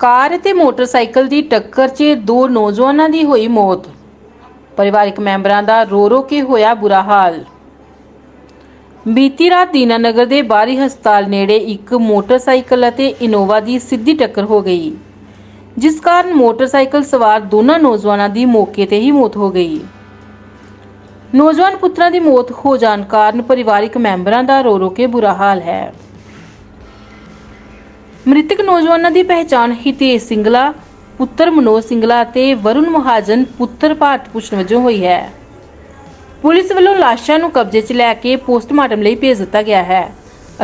ਕਾਰ ਅਤੇ ਮੋਟਰਸਾਈਕਲ ਦੀ ਟੱਕਰ 'ਚ ਦੋ ਨੌਜਵਾਨਾਂ ਦੀ ਹੋਈ ਮੌਤ। ਪਰਿਵਾਰਕ ਮੈਂਬਰਾਂ ਦਾ ਰੋ ਰੋ ਕੇ ਹੋਇਆ ਬੁਰਾ ਹਾਲ। ਬੀਤੀ ਰਾਤ ਦੀਨਾਨਗਰ ਦੇ ਬਾਹਰੀ ਹਸਪਤਾਲ ਨੇੜੇ ਇੱਕ ਮੋਟਰਸਾਈਕਲ ਅਤੇ ਇਨੋਵਾ ਦੀ ਸਿੱਧੀ ਟੱਕਰ ਹੋ ਗਈ, ਜਿਸ ਕਾਰਨ ਮੋਟਰਸਾਈਕਲ ਸਵਾਰ ਦੋਨਾਂ ਨੌਜਵਾਨਾਂ ਦੀ ਮੌਕੇ ਤੇ ਹੀ ਮੌਤ ਹੋ ਗਈ। ਨੌਜਵਾਨ ਪੁੱਤਰਾਂ ਦੀ ਮੌਤ ਹੋ ਜਾਣ ਕਾਰਨ ਪਰਿਵਾਰਕ ਮੈਂਬਰਾਂ ਦਾ ਰੋ ਰੋ ਕੇ ਬੁਰਾ ਹਾਲ ਹੈ। ਮ੍ਰਿਤਕ ਨੌਜਵਾਨਾਂ ਦੀ ਪਹਿਚਾਣ ਹਿਤੇਸ਼ ਸਿੰਗਲਾ, ਪੁੱਤਰ ਮਨੋਜ ਸਿੰਗਲਾ ਅਤੇ ਵਰੁਣ ਮਹਾਜਨ ਪੁੱਤਰ ਭਾਰਤ ਭੂਸ਼ਣ ਵਜੋਂ ਹੋਈ ਹੈ। ਪੁਲਿਸ ਵੱਲੋਂ ਲਾਸ਼ਾਂ ਨੂੰ ਕਬਜ਼ੇ 'ਚ ਲੈ ਕੇ ਪੋਸਟਮਾਰਟਮ ਲਈ ਭੇਜ ਦਿੱਤਾ ਗਿਆ ਹੈ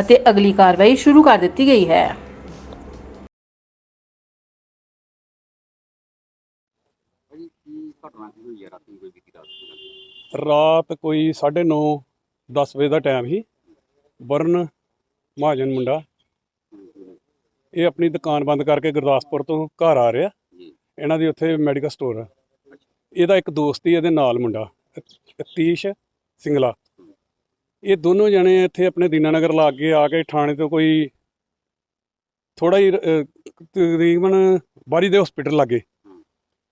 ਅਤੇ ਅਗਲੀ ਕਾਰਵਾਈ ਸ਼ੁਰੂ ਕਰ ਦਿੱਤੀ ਗਈ ਹੈ। ਰਾਤ ਕੋਈ 9:30 10 ਵਜੇ ਦਾ ਟਾਈਮ ਸੀ। ਵਰਨ ਮਹਾਜਨ ਮੁੰਡਾ ਇਹ ਆਪਣੀ ਦੁਕਾਨ ਬੰਦ ਕਰਕੇ ਗੁਰਦਾਸਪੁਰ ਤੋਂ ਘਰ ਆ ਰਿਹਾ। ਇਹਨਾਂ ਦੀ ਉੱਥੇ ਮੈਡੀਕਲ ਸਟੋਰ ਆ। ਇਹਦਾ ਇੱਕ ਦੋਸਤ ਹੀ ਇਹਦੇ ਨਾਲ ਮੁੰਡਾ ਅਤੀਸ਼ ਸਿੰਗਲਾ। ਇਹ ਦੋਨੋਂ ਜਣੇ ਇੱਥੇ ਆਪਣੇ ਦੀਨਾਨਗਰ ਲਾਗੇ ਆ ਕੇ ਥਾਣੇ ਤੋਂ ਕੋਈ ਥੋੜਾ ਹੀ ਤਕਰੀਬਨ ਬਾਰੀ ਦੇ ਹਸਪੀਟਲ ਲਾਗੇ।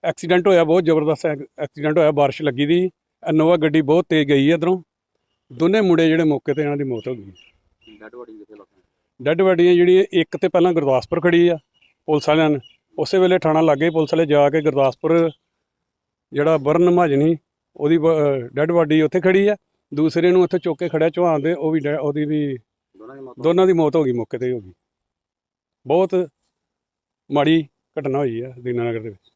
ਐਕਸੀਡੈਂਟ ਹੋਇਆ ਬਹੁਤ ਜ਼ਬਰਦਸਤ ਐਕ- ਐਕਸੀਡੈਂਟ ਹੋਇਆ ਬਾਰਿਸ਼ ਲੱਗੀ ਦੀ। ਇਨੋਵਾ ਗੱਡੀ ਬਹੁਤ ਤੇਜ਼ ਗਈ ਇਧਰੋਂ। ਦੋਨੇ ਮੁੰਡੇ ਜਿਹੜੇ ਮੌਕੇ ਤੇ ਇਹਨਾਂ ਦੀ ਮੌਤ ਹੋ ਗਈ। ਡੈਡ ਬੋਡੀ ਕਿੱਥੇ ਲੱਗੀ? ਡੈੱਡ ਬਾਡੀਆਂ ਜਿਹੜੀਆਂ ਇੱਕ ਤੇ ਪਹਿਲਾਂ ਗੁਰਦਾਸਪੁਰ ਖੜੀ ਆ ਪੁਲਿਸ ਵਾਲਿਆਂ ਨੇ। ਉਸੇ ਵੇਲੇ ਥਾਣਾ ਲੱਗੇ ਪੁਲਿਸ ਵਾਲੇ ਜਾ ਕੇ ਗੁਰਦਾਸਪੁਰ ਜਿਹੜਾ ਬਰਨ ਮਹਾਜਨੀ ਉਹਦੀ ਡੈੱਡ ਬਾਡੀ ਉੱਥੇ ਖੜੀ ਆ। ਦੂਸਰੇ ਨੂੰ ਉੱਥੇ ਚੁੱਕ ਕੇ ਖੜਿਆ ਚੌਹਾਨ ਦੇ ਉਹ ਵੀ ਉਹਦੀ ਵੀ ਦੋਨਾਂ ਦੀ ਮੌਤ ਹੋ ਗਈ ਮੌਕੇ ਤੇ ਹੀ ਹੋ ਗਈ। ਬਹੁਤ ਮਾੜੀ ਘਟਨਾ ਹੋਈ ਆ ਦੀਨਾਨਗਰ ਦੇ ਵਿੱਚ।